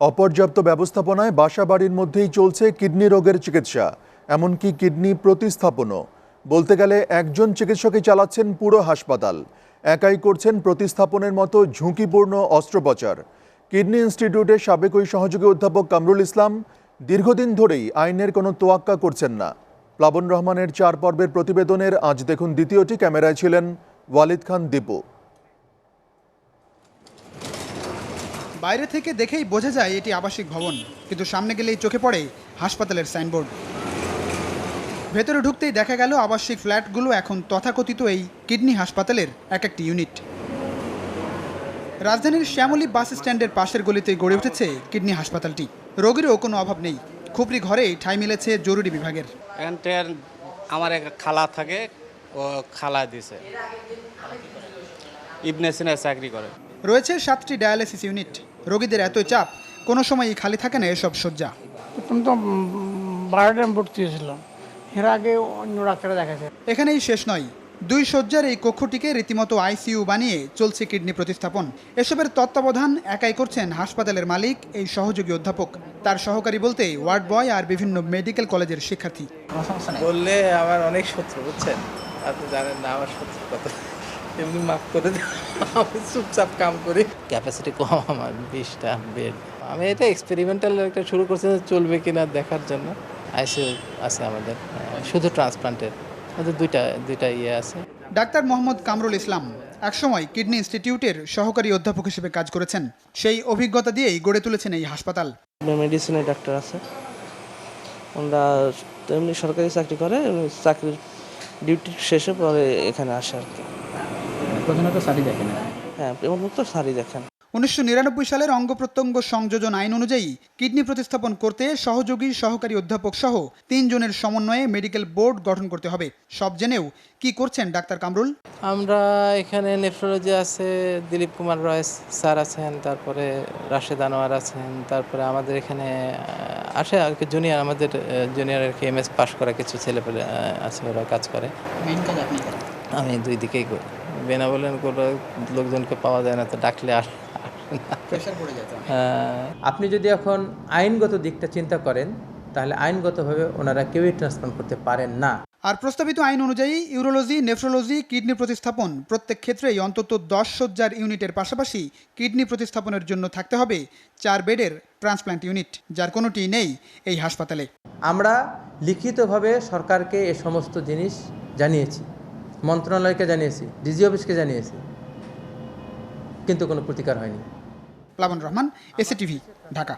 অপর্যাপ্ত ব্যবস্থাপনায় বাসা বাড়ির মধ্যেই চলছে কিডনি রোগের চিকিৎসা, এমনকি কিডনি প্রতিস্থাপনও। বলতে গেলে একজন চিকিৎসকই চালাচ্ছেন পুরো হাসপাতাল। একাই করছেন প্রতিস্থাপনের মতো ঝুঁকিপূর্ণ অস্ত্রোপচার। কিডনি ইনস্টিটিউটের সাবেক ওই সহযোগী অধ্যাপক কামরুল ইসলাম দীর্ঘদিন ধরেই আইনের কোনো তোয়াক্কা করছেন না। প্লাবন রহমানের চার পর্বের প্রতিবেদনের আজ দেখুন দ্বিতীয়টি ক্যামেরায় ছিলেন ওয়ালিদ খান দীপু। বাইরে থেকে দেখেই বোঝা যায় এটি আবাসিক ভবন কিন্তু সামনে গেলেই চোখে পড়ে হাসপাতালের সাইনবোর্ড। ভেতরে ঢুকতেই দেখা গেল আবাসিক ফ্ল্যাটগুলো এখন তথাকথিত এই কিডনি হাসপাতালের এক একটি ইউনিট। রাজধানীর শ্যামলী বাস স্ট্যান্ডের পাশের গলিতে গড়ে উঠেছে কিডনি হাসপাতালটি। রোগীরও কোনো অভাব নেই। খুপরি ঘরেই ঠাঁই মিলেছে জরুরি বিভাগের। আমার এক খালা থাকে ও খালা দিছে। ইবনে সিনায় চাকরি করে। রয়েছে সাতটি ডায়ালিসিস ইউনিট। রোগীদের এত চাপ কোনো সময়ই খালি থাকে না এসব শয্যা। প্রথম তো বারোটা ভর্তি হয়েছিলাম। এর আগে অন্য ডাক্তারে দেখাচ্ছে এখানেই শেষ নয় দুই শয্যার এই কক্ষটিকে রীতিমতো আইসিইউ বানিয়ে চলছে কিডনি প্রতিস্থাপন। এসবের তত্ত্বাবধান একাই করছেন হাসপাতালের মালিক এই সহযোগী অধ্যাপক। তার সহকারী বলতে ওয়ার্ড বয় আর বিভিন্ন মেডিকেল কলেজের শিক্ষার্থী। বললে আমার অনেক শত্রু বুঝছেন? আপনি জানেন না আমার শত্রু কত। এমনি মাফ করে আমি চুপচাপ কাম করি। ক্যাপাসিটি কম আমার বিশটা বেড আমি এটা এক্সপেরিমেন্টাল একটা শুরু করছি চলবে কিনা দেখার জন্য। আইসিইউ আছে আমাদের শুধু ট্রান্সপ্লান্টের আমাদের দুইটা দুইটা ইয়ে আছে। ডাক্তার মোহাম্মদ কামরুল ইসলাম একসময় কিডনি ইনস্টিটিউটের সহকারী অধ্যাপক হিসেবে কাজ করেছেন। সেই অভিজ্ঞতা দিয়েই গড়ে তুলেছেন এই হাসপাতাল। মেডিসিনের ডাক্তার আছে। ওনারা তো এমনি সরকারি চাকরি করে চাকরির ডিউটি শেষে পরে এখানে আসে আর কি। প্রধানত সারি দেখেন। হ্যাঁ এবং তো দেখেন। উনিশশো নিরানব্বই সালের অঙ্গ প্রত্যঙ্গ সংযোজন আইন অনুযায়ী কিডনি প্রতিস্থাপন করতে সহযোগী সহকারী অধ্যাপক সহ তিনজনের সমন্বয়ে মেডিকেল বোর্ড গঠন করতে হবে। সব জেনেও কি করছেন ডাক্তার কামরুল? আমরা এখানে নেফ্রোলজি আছে দিলীপ কুমার রয় স্যার আছেন তারপরে রাশেদ আনোয়ার আছেন তারপরে আমাদের এখানে আসে আর কি জুনিয়র আমাদের জুনিয়র আর কি এম এস পাশ করা কিছু ছেলেপেলে আছে ওরা কাজ করে। মেইন কাজ আপনি আমি দুই দিকেই করি। বেনা বলেন কোনো লোকজনকে পাওয়া যায় না তো ডাকলে আর হ্যাঁ। আপনি যদি এখন আইনগত দিকটা চিন্তা করেন তাহলে আইনগতভাবে ওনারা কেউই ট্রান্সপ্লান্ট করতে পারেন না। আর প্রস্তাবিত আইন অনুযায়ী ইউরোলজি নেফ্রোলজি কিডনি প্রতিস্থাপন প্রত্যেক ক্ষেত্রেই অন্তত দশ শয্যার ইউনিটের পাশাপাশি কিডনি প্রতিস্থাপনের জন্য থাকতে হবে চার বেডের ট্রান্সপ্ল্যান্ট ইউনিট যার কোনোটি নেই এই হাসপাতালে। আমরা লিখিতভাবে সরকারকে এ সমস্ত জিনিস জানিয়েছি। মন্ত্রণালয়কে জানিয়েছি ডিজি অফিসকে জানিয়েছি কিন্তু কোনো প্রতিকার হয়নি। প্লাবন রহমান এসিটিভি ঢাকা।